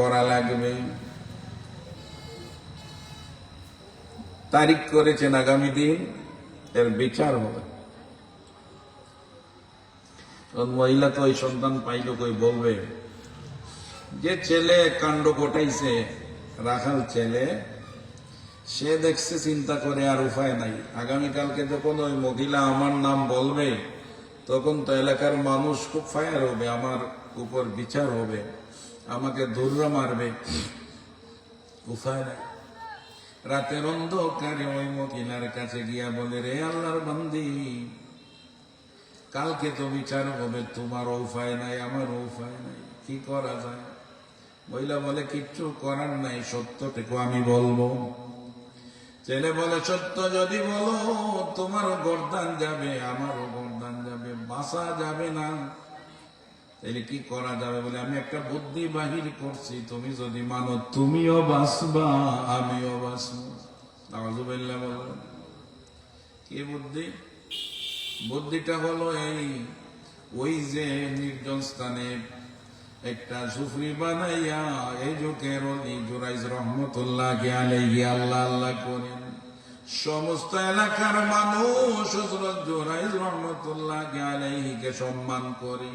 করা লাগবে। তারিখ করেছেন আগামী দিন, এর বিচার হবে। মহিলা তো ওই সন্তান পাইল কই বলবে, যে ছেলে কাণ্ড ঘটাইছে, রাখাল ছেলে, সে দেখছে চিন্তা করে আর উপায় নাই। আগামীকালকে যখন ওই মহিলা আমার নাম বলবে, তখন তো এলাকার মানুষ খুব ফায়ার হবে, আমার উপর বিচার হবে। আমাকে ধুররা মারবে। উপায় নাই রাতের অন্ধকারে ওই মহিলার কাছে গিয়া বলে, রে আল্লাহর বান্দি, কালকে তো বিচার হবে তোমার উপায় নাই আমার উপায় নাই। কি করা যায়? মহিলা বলে, কিচ্ছু করার নাই, সত্যটুকু আমি বলব। ছেলে বলে, সত্য যদি বলো, তোমারও গরদান যাবে, আমারও গরদান যাবে বাসা যাবে না। তাহলে কি করা যাবে বলে আমি একটা বুদ্ধি বাহির করছি, তুমি যদি মানো তুমিও বাঁচবা, আমিও নামাজুবিল্লাহ বললেন কি বুদ্ধি? বুদ্ধিটা হলো এই, ওই যে নির্জন স্থানে একটা সুফরি বানাইয়া এই যুগের জুরাইজ রহমতুল্লাহ আলাইহি আল্লাহ আল্লাহ করেন। সমস্ত এলাকার মানুষ জুরাইজ রহমতুল্লাহ আলাইহিকে সম্মান করে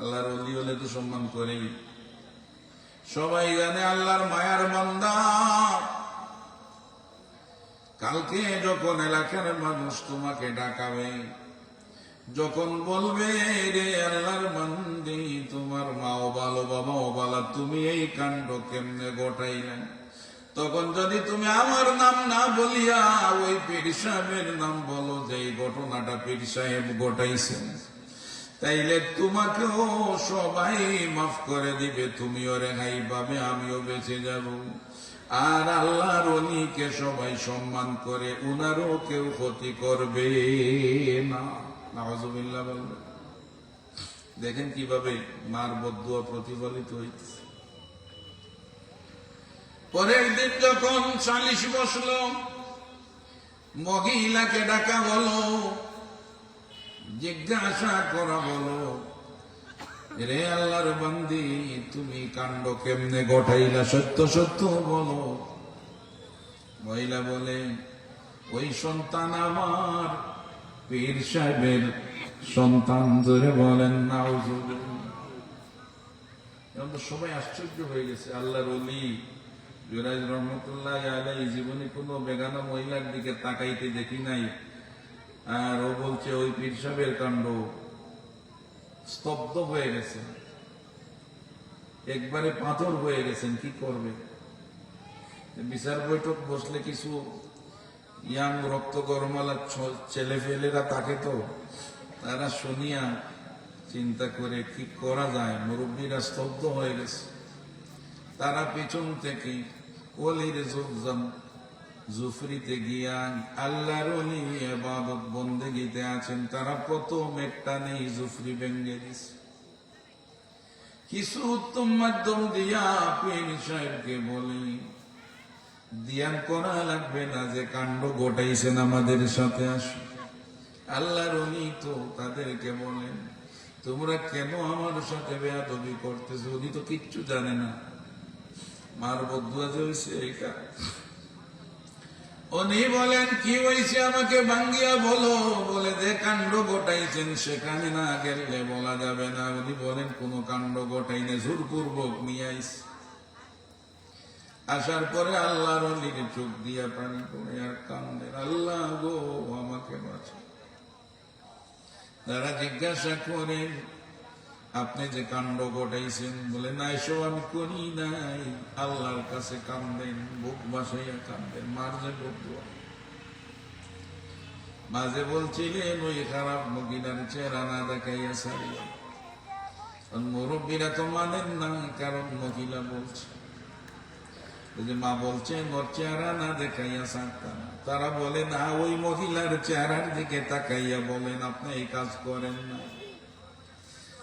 আল্লাহর অলি হলে তো সম্মান করেই সবাই জানে আল্লাহর মায়ার বান্দা। কালকে যখন এলাকার মানুষ তোমাকে ডাকাবে, যখন বলবে, রে আল্লাহর বান্দি, তোমার মাও ভালো, বাবাও ভালো, তুমি এই কাণ্ড কেমনে ঘটাইলেন তখন যদি তুমি আমার নাম না বলিয়া ওই পীর সাহেবের নাম বলো যে, এই ঘটনাটা পীর সাহেব ঘটাইছেন। তাইলে তোমাকেও সবাই মাফ করে দিবে, তুমিও রেহাই পাবে, আমিও বেঁচে যাব। আর আল্লাহর অলিকে সবাই সম্মান করে, উনারও কেউ ক্ষতি করবে না। দেখেন কীভাবে মার বদুয়া প্রতিফলিত হইতেছে। পরের দিন যখন চালিশ বসল, মহিলাকে ডাকা বলো জিজ্ঞাসা করা বলো। রে আল্লাহর বান্দি, তুমি কাণ্ড কেমনে সত্য সত্য বলো। মহিলা বলে, ওই সন্তান আমার, পীর সাহেবের সন্তান। ধরে বলেন না তো সবাই আশ্চর্য হয়ে গেছে। আল্লাহর অলি জুরাজ রহমতুল্লাহ আলাই জীবনে কোনো বেগানা মহিলার দিকে তাকাইতে দেখি নাই। আর ও বলছে, ওই পীর সাহেবের কাণ্ড। স্তব্ধ হয়ে গেছে। একবারে পাথর হয়ে গেছেন, কি করবে? বিচার বৈঠক বসলে কিছু ইয়াং রক্ত গরমালা ছেলে ফেলেরা তাকে তো, তারা শুনিয়া চিন্তা করে, কি করা যায়? মুরব্বীরা স্তব্ধ হয়ে গেছে। তারা পেছন থেকে অলির যোগজান জুফরিতে গিয়া আল্লাহর অলি এবাদত বন্দেগিতে আছেন, তারা প্রথম একটা নেই, জুফরি ভেঙ্গে দিছে। কিছু উত্তম মাধ্যম দিয়া পীর সাহেবকে বলি দিয়ান করা লাগবে না যে কাণ্ড ঘটাইছেন আমাদের সাথে আসো আল্লাহর অলি তো তাদেরকে বলেন, তোমরা কেন আমার সাথে বেয়াদবি করতেছো? উনি তো কিচ্ছু জানে না। মার বদুয়া যে হয়েছে এইটা উনি বলেন, কি হয়েছে আমাকে ভাঙ্গিয়া বলো? বলে, যে কাণ্ড ঘটাইছেন সেখানে না গেলে বলা যাবে না। উনি বলেন, কোন কাণ্ড ঘটাই না জোরপূর্বক নিয়ে আইস। আসার পরে আল্লাহর অলির চোখ দিয়া পানি পড়ে, আর কান্দের আল্লাহ গো, আমাকে বাঁচা তারা জিজ্ঞাসা করেন আপনি যে কাণ্ড ঘটাইছেন বলে না এসব আমি করি নাই। আল্লাহর কাছে কান্দেন, বুক বাসাইয়া কান্দেন, মার যে মাঝে বলছিলেন, ওই খারাপ মহিলার চেহারা না দেখাইয়া সারিয়া মুরব্বীরা তো মানেন না, কারণ মহিলা বলছে। যে মা বলছেন ওর চেহারা না দেখাইয়া সারতা না তারা বলে, না, ওই মহিলার চেহারার দিকে তাকাইয়া বলেন, আপনি এই কাজ করেন না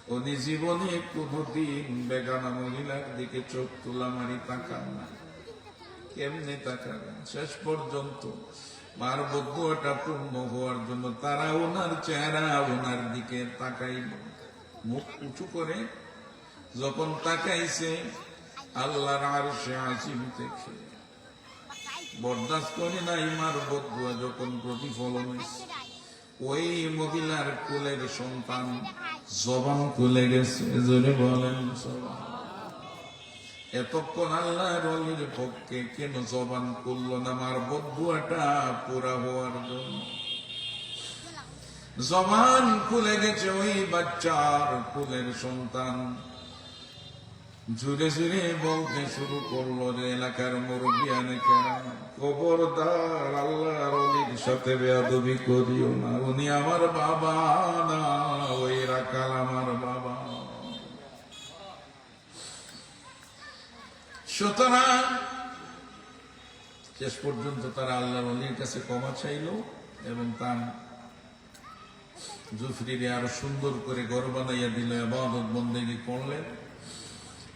উনি জীবনে কোনদিন বেগানা মহিলার দিকে চোখ তোলা মারি তাকান না। কেমনে তাকাবেন? শেষ পর্যন্ত মার বদুয়াটা পূর্ণ হওয়ার জন্য তারা ওনার চেহারা ওনার দিকে তাকাইল। মুখ উঁচু করে যখন তাকাইছে, আল্লাহর আর সে আসিম দেখে। বরদাস্ত করি নাই মার বদুয়া যখন প্রতিফলন হয়েছে ওই মহিলার কুলের সন্তান জবান খুলে গেছে, জোরে বলেন এতক্ষণ আল্লাহর অলির পক্ষে কেন জবান করল না? আমার বদুয়াটা পুরা হওয়ার জন্য। জবান খুলে গেছে ওই বাচ্চার কুলের সন্তান। জুড়ে জুড়ে বলতে শুরু করল যে এলাকার মুরব্বিয়ানে কেন খবরদার আল্লাহর অলির সাথে বেয়াদবি করিও না। উনি আমার বাবা না, ওই রাখাল আমার বাবা। সুতরাং শেষ পর্যন্ত তারা আল্লাহর অলির কাছে ক্ষমা চাইল এবং তার জুফরিরে আরও সুন্দর করে ঘর বানাইয়া দিল আবাদত বন্দেগি করলেন।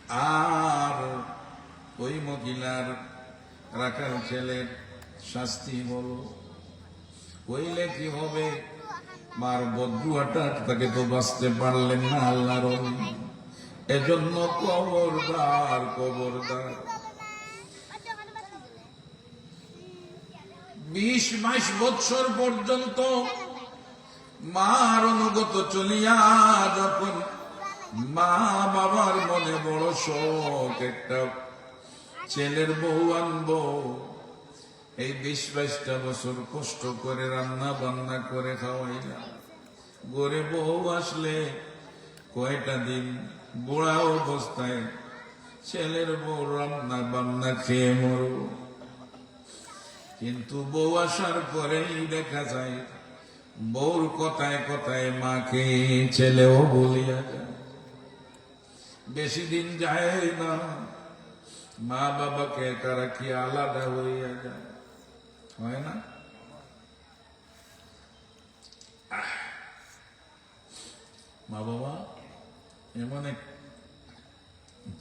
আর ওই মহিলার রাখাল ছেলের শাস্তি বলো হইলে কি হবে? মার বদুয়াটা তাকে তো বাঁচতে পারলেন না আল্লাহর। এজন্য কবরদার কবরদার বিশ বাইশ বৎসর পর্যন্ত মার অনুগত চলিয়া যখন মা বাবার মনে বড় শোক একটা। ছেলের বউ আনব। এই বিশ বাইশটা বছর কষ্ট করে রান্না বান্না করে খাওয়াইলাম। গরে বউ আসলে কয়টা দিন বুড়া অবস্থায় ছেলের বউ রান্না বান্না খেয়ে মরব। কিন্তু বউ আসার পরেই দেখা যায়, বউর কথায় কথায় মাকে ছেলেও বলিয়া যায়। বেশি দিন যায় না। মা বাবাকে তারা কি আলাদা হইয়া যায়? হয় না? মা বাবা, এমন এক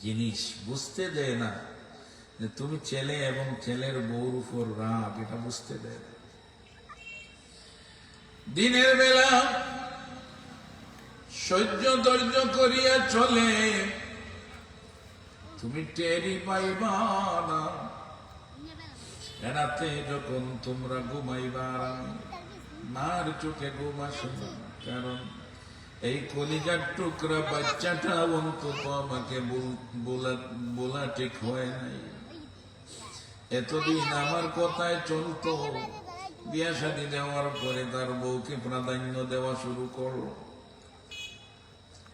জিনিস বুঝতে দেয় না যে তুমি ছেলে এবং ছেলের বউর উপর রাগ, এটা বুঝতে দেয় না। দিনের বেলা সহ্য ধৈর্য করিয়া চলে তুমি টেরি পাইবা না। রাতে যখন তোমরা ঘুমাইবা মার চোখে ঘুম কারণ এই কলিজার টুকরা বাচ্চাটা অন্তত আমাকে বলা ঠিক হয় নাই। এতদিন আমার কথায় চলতো বিয়া শাদী দেওয়ার পরে তার বউকে প্রাধান্য দেওয়া শুরু করল।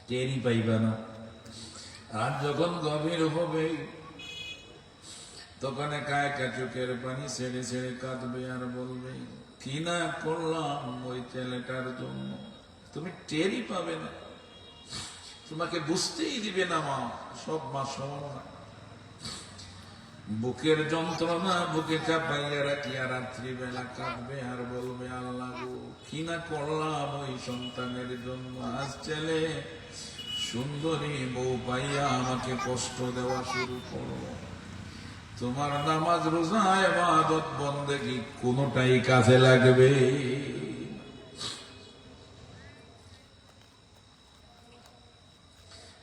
টেরি পাইবা না। আর যখন গভীর হবে, তখন একা একা চোখের পানি ছেড়ে ছেড়ে কাঁদবে আর বলবে, কি না করলাম ওই ছেলেটার জন্য? তুমি টেরই পাবে না। তোমাকে বুঝতেই দিবে না মা, সব মা সমান বুকের যন্ত্রণা বুকে চাপাইয়া রাখিয়া রাত্রিবেলা কাঁদবে আর বলবে, আল্লাহ কি না করলাম ওই সন্তানের জন্য? আজ ছেলে সুন্দরী বউ পাইয়া আমাকে কষ্ট দেওয়া শুরু করল তোমার নামাজ, রোজা এবাদত বন্দেগি কোনোটাই কাজে লাগবে?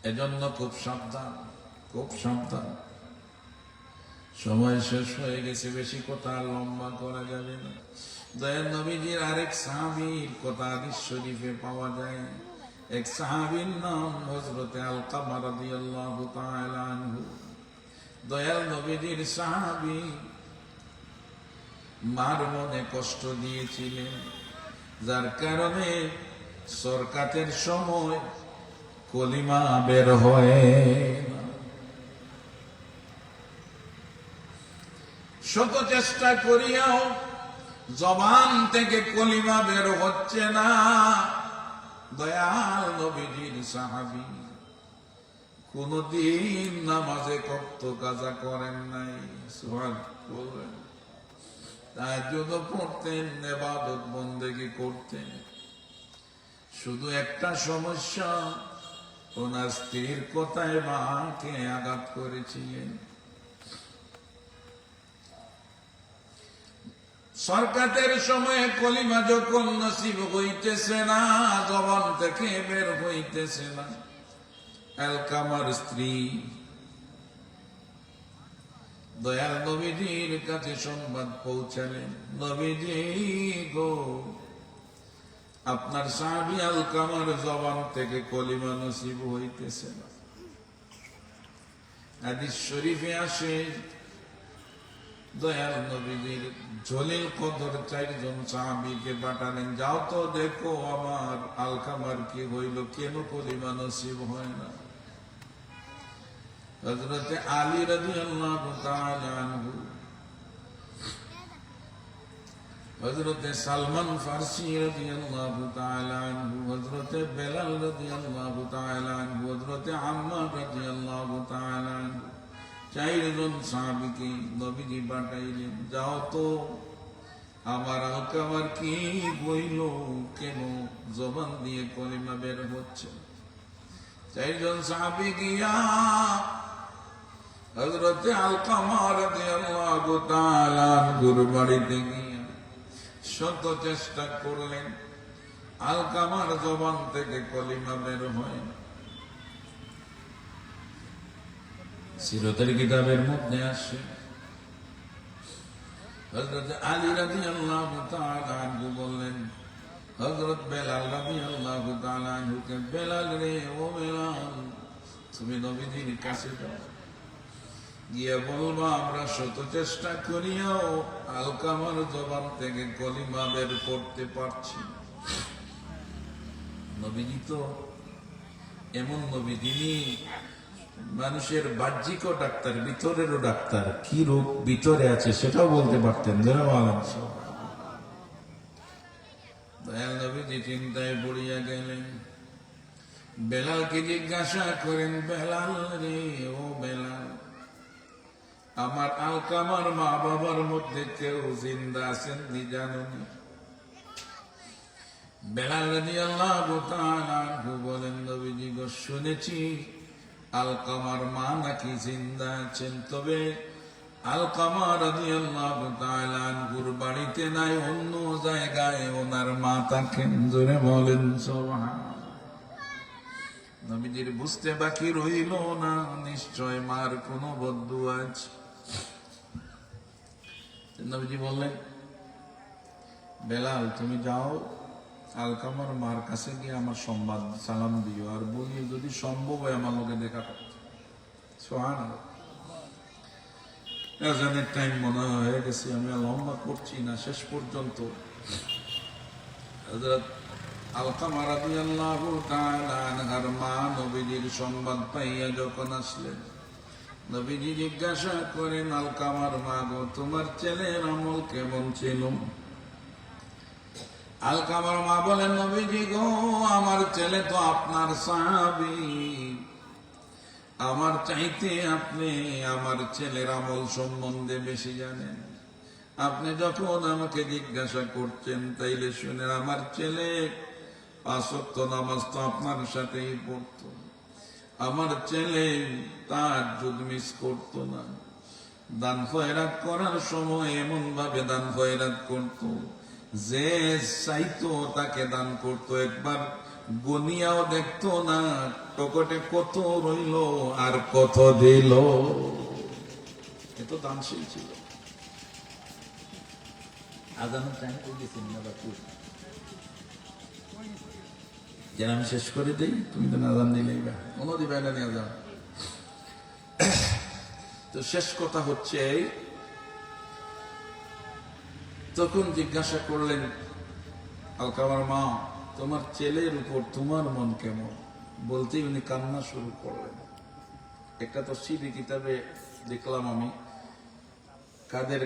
এজন্য খুব সাবধান খুব সাবধান। সময় শেষ হয়ে গেছে, বেশি কথা লম্বা করা যাবে না। দয়াল নবীজির আরেক সাহাবীর কথা হাদিস শরীফে পাওয়া যায়। এক সাহাবীর নাম হযরতে আলকামা রাদিয়াল্লাহু দয়াল নবীজির সাহাবী মার মনে কষ্ট দিয়েছিলেন, যার কারণে সরকাতের সময় কলিমা বের হয়। শত চেষ্টা করিয়াও জবান থেকে কলিমা বের হচ্ছে না দয়াল নবীজির সাহাবী। কোনদিন নামাজে কত কাজা করেন নাই। সোহাগ বলবেন। তাই জন্য পড়তেন নেবাদত বন্দেগি করতেন। শুধু একটা সমস্যা, ওনার স্ত্রীর কথায় মাকে আঘাত করেছিলেন। সরকারের সময়ে কলিমা যখন নসিব হইতেছে না, জবান থেকে বের হইতেছে না। এলকামার স্ত্রী দয়াল নবীজির কাছে সংবাদ পৌঁছালেন। নবীজি গো, আপনার সাহাবি আলকামার জবান থেকে কলিমা নসিব হইতেছে না। হাদিস শরীফে আসে দয়াল নবীজির জলিল কদর সাহাবিকে পাঠালেন, যাও তো দেখো আমার আলকামার কি হইল, কেন হয় না? হজরতে আলী রাজি আল্লাহ হজরতে সালমান ফার্সি রাজি আল্লাহ আনহু হজরতে বেলাল রাজি আল্লাহ আনহু হজরতে আম্মা রাজি আল্লাহ চারজন সাহাবিকে নবীজি পাঠাইলেন, যাও তো, আমার আলকামার কি বইল কেন জবান দিয়ে কলিমা বের হচ্ছে? চারজন সাহাবি গিয়া হজরতে আলকামার আনহুর বাড়িতে গিয়া শত চেষ্টা করলেন। আলকামার জবান থেকে কলিমা বের হয়। না সিরতের কিতাবের মধ্যে আসে হজরত আলী রাজি আল্লাহ বললেন হজরত বেলাল রাজি আল্লাহ বেলাল রে, ও বেলাল, তুমি কাছে যাও গিয়ে বলব, আমরা শত চেষ্টা করিয়াও আলকামার জবান থেকে কলিমা বের করতে পারছি। নবীজি তো এমন নবী মানুষের বাহ্যিকও ডাক্তার, ভিতরেরও ডাক্তার, কি রোগ ভিতরে আছে সেটাও বলতে পারতেন দয়াল চিন্তায় পড়িয়া গেলেন। বেলালকে জিজ্ঞাসা করেন, বেলাল রে, ও বেলাল, আমার আলকামার মা বাবার মধ্যে কেউ জিন্দা আছেন নি বেলাল তাআলা আনহু বলেন, নবীজি শুনেছি আলকামার মা নাকি জিন্দা আছেন? তবে আলকামা তাআলা আনহুর বাড়িতে নাই, অন্য জায়গায় ওনার মা থাকেন জোরে বলেন নবীজির বুঝতে বাকি রইল না, নিশ্চয় মার কোনো বদ্ধ আছে? নবীজি বললেন, বেলাল, তুমি যাও আলকামার মার কাছে গিয়ে আমার সংবাদ সালাম দিও। আর বলিও যদি সম্ভব হয় আমার লোকে দেখা করতে। সোহান আজানের টাইম মনে হয় গেছে, আমি লম্বা করছি না, শেষ পর্যন্ত। আলকামা রাদিয়াল্লাহু তাআলা আনহার মা নবীজির সংবাদ পাইয়া যখন আসলেন, নবীজি জিজ্ঞাসা করেন, আলকামার মা গো, তোমার ছেলের আমল কেমন ছিল? আলকামার মা বলেন, নবীজি গো, আমার ছেলে তো আপনার সাহাবি। আমার চাইতে আপনি আমার ছেলের আমল সম্বন্ধে বেশি জানেন। আপনি যখন আমাকে জিজ্ঞাসা করছেন, তাইলে শুনে আমার ছেলে পাঁচত্ব নামাজ তো আপনার সাথেই পড়তো। আমার ছেলে তার যুগ মিস করতো না। দান ফয়রাত করার সময় এমন ভাবে দান ফয়রাত করতো। যে চাইতো তাকে দান করতো একবার, গনিয়াও দেখতো না পকেটে কত রইল আর কত দিল। এত দানশীল ছিল। আমি শেষ করে দিই, তুমি তো নাজান দিলেই বা কোনো দিবে না নিয়ে তো শেষ কথা হচ্ছে তখন জিজ্ঞাসা করলেন আলকামার মা, তোমার ছেলের উপর তোমার মন কেমন? বলতেই উনি কান্না শুরু করলেন। একটা তো সিবি কিতাবে দেখলাম আমি। কাদের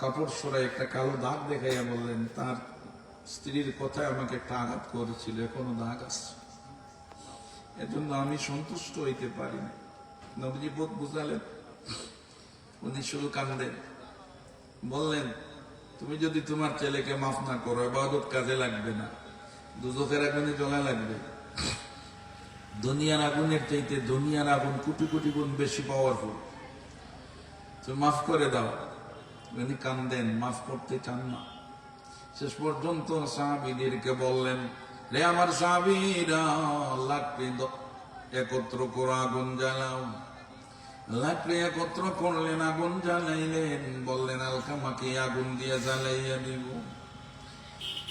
কাপড় সরাই একটা কালো দাগ দেখাইয়া বললেন, তার স্ত্রীর কথায় আমাকে একটা আঘাত করেছিল, এখনও দাগ আসছে এজন্য আমি সন্তুষ্ট হইতে পারি না। নবীজি বোধ বুঝালেন, উনি শুধু কান্দেন। বললেন তুমি যদি তোমার ছেলেকে মাফ না করো এবাদত কাজে লাগবে না। দুজকের আগুনে জ্বলা লাগবে। দুনিয়ার আগুনের চাইতে দুনিয়ার আগুন কোটি কোটি গুণ বেশি পাওয়ারফুল তুমি মাফ করে দাও। উনি কান্দেন, মাফ করতে চান না। শেষ পর্যন্ত সাহাবিদেরকে বললেন, রে আমার সাহাবিরা, লাগবে একত্র করে আগুন জ্বালাও। লাকড়ি একত্র করলেন, আগুন জ্বালাইলেন। বললেন, আলকামাকে আগুন দিয়ে জ্বালাইয়া দিব।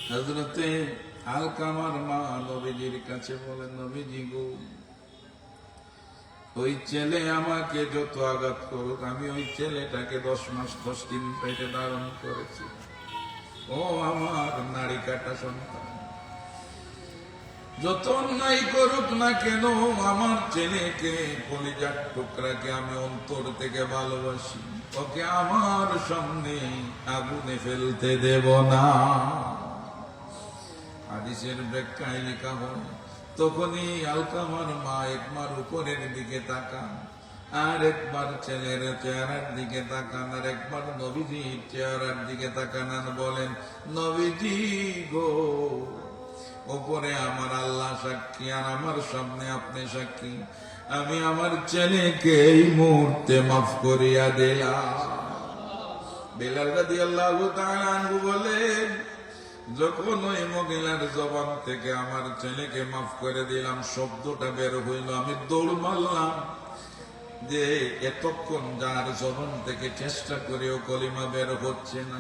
হজরতে আলকামার মা নবীজির কাছে বলেন, নবীজি গো, ওই ছেলে আমাকে যত আঘাত করুক, আমি ওই ছেলেটাকে দশ মাস, দশ দিন পেটে ধারণ করেছি। ও আমার নারী কাটা সন্তান। যত অন্যায় করুক না কেন, আমার চেনে ছেলেকে কলিজার টুকরাকে আমি অন্তর থেকে ভালোবাসি। ওকে আমার সামনে আগুনে ফেলতে দেব না। হাদিসের ব্যাখ্যায় লেখা হয়, তখনই আলকামার মা একবার উপরের দিকে তাকান, আর একবার ছেলের চেহারার দিকে তাকান, আর একবার নবীজির চেহারার দিকে তাকান বলেন, নবীজি গো ওপরে আমার আল্লাহ সাক্ষী, আর আমার সামনে আপনি সাক্ষী। আমি আমার ছেলেকে এই মুহূর্তে মাফ করিয়া দিলাম। যখন ওই জবান থেকে আমার ছেলেকে মাফ করে দিলাম, শব্দটা বের হইল, আমি দৌড় মারলাম। যে এতক্ষণ যার জবান থেকে চেষ্টা করেও কলিমা বের হচ্ছে না।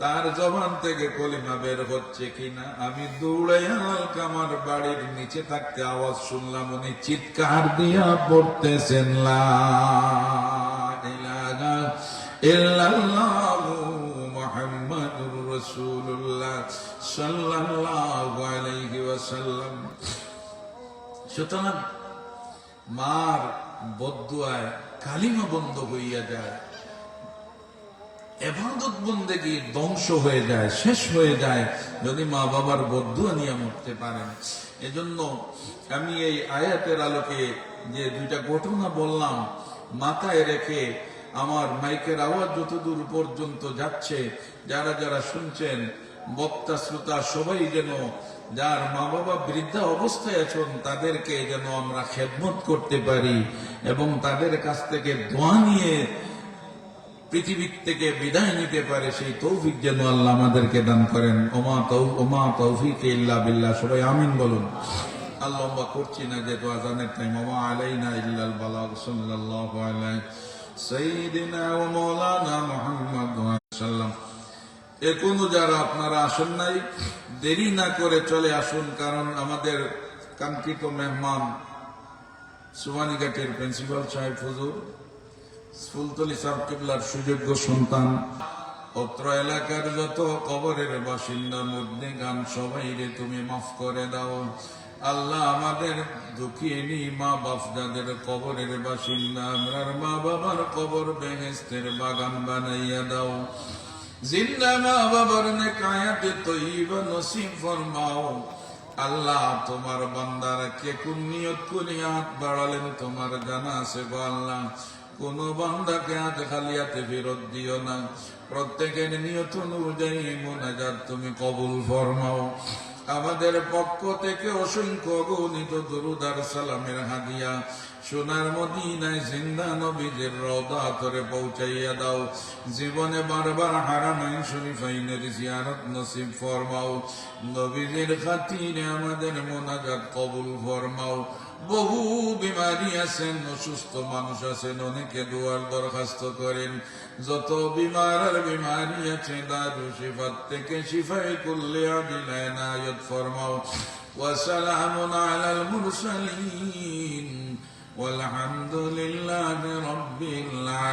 তার জবান থেকে কলিমা বের হচ্ছে কিনা? আমি দৌড়াই বাড়ির নিচে থাকতে আওয়াজ শুনলাম, উনি চিৎকার দিয়া পড়তেছেন সুতরাং মার বদুয়ায় কালিমা বন্ধ হইয়া যায়। এবাদত বন্দেগি ধ্বংস হয়ে যায়, শেষ হয়ে যায়, যদি মা বাবার বদুয়া নিয়ে মরতে পারেন। এজন্য আমি এই আয়াতের আলোকে যে দুইটা ঘটনা বললাম, মাথায় রেখে আমার মাইকের আওয়াজ যতদূর পর্যন্ত যাচ্ছে, যারা যারা শুনছেন, বক্তা, শ্রোতা, সবাই যেন যার মা বাবা বৃদ্ধা অবস্থায় আছেন, তাদেরকে যেন আমরা খেদমত করতে পারি এবং তাদের কাছ থেকে দোয়া নিয়ে পৃথিবীর থেকে বিদায় নিতে পারে, সেই তৌফিক যেন আল্লাহ আমাদেরকে দান করেন। ওমা তৌ, ওমা তৌফিক ইল্লা বিল্লাহ, সবাই আমিন বলুন। আর লম্বা করছি না, যেহেতু আজানের টাইম ওমা আলাইনা ইল্লাল বালাগ, সাল্লাল্লাহু আলাইহি সাইয়্যিদিনা ওয়া মাওলানা মুহাম্মদ সাল্লাম। এখনও যারা আপনারা আসেন নাই, দেরি না করে চলে আসুন, কারণ আমাদের কাঙ্ক্ষিত মেহমান সুবানীঘাটের প্রিন্সিপাল সাহেব হুজুর ফুলতলি সাহেব কিবলার সুযোগ্য সন্তান। অত্র এলাকার যত কবরের বাসিন্দা মধ্যে গান সবাই রে তুমি মাফ করে দাও। আল্লাহ আমাদের দুঃখিনী মা বাপ যাদের কবরের বাসিন্দা, আমরার মা বাবার কবর বেহেস্তের বাগান বানাইয়া দাও। জিন্দা মা বাবার নেকায়াতে তৈবা নসিব ফরমাও। আল্লাহ তোমার বান্দারা কে কোন নিয়ত করে হাত বাড়ালেন, তোমার জানা আছে গো আল্লাহ। কোন বান্দাকে হাত খালিয়াতে ফেরত দিও না। প্রত্যেকের নিয়ত অনুযায়ী মোনাজাত তুমি কবুল ফরমাও। আমাদের পক্ষ থেকে অসংখ্য গণিত দরুদার সালামের হাদিয়া। সোনার মদিনায় জিন্দা নবীদের রওদা করে পৌঁছাইয়া দাও। জীবনে বারবার হারামাইন শরীফাইনের জিয়ারত নসিব ফরমাও। নবীদের খাতিরে আমাদের মোনাজাত কবুল ফরমাও। বহু বিমারি আছেন অসুস্থ মানুষ আছেন অনেকে দোয়ার দরখাস্ত করেন যত বিমার আর বিমারি আছে দারু শিফাত থেকে শিফাই করলে আবিলায় নায়ত ফরমাও وسلام على المرسلين والحمد لله رب العالمين